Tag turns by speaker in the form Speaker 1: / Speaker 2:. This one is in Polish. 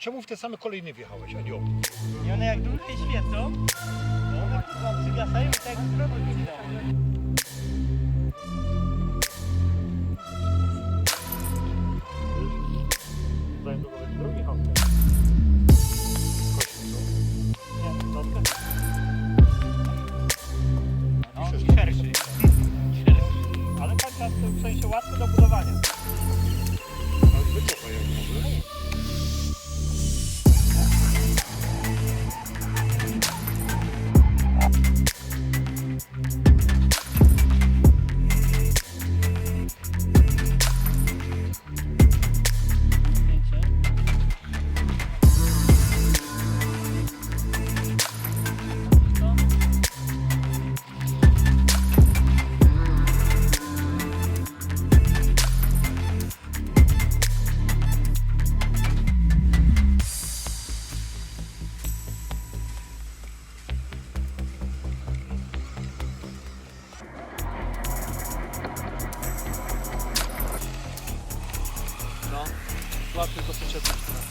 Speaker 1: Czemu w te same kolejny wjechałeś, a nie obok?
Speaker 2: I one jak dłużej świecą, to one przygasają i tak No, szerszy. Ale tak, tak w sensie łatwo do Var Türkosun çatısına.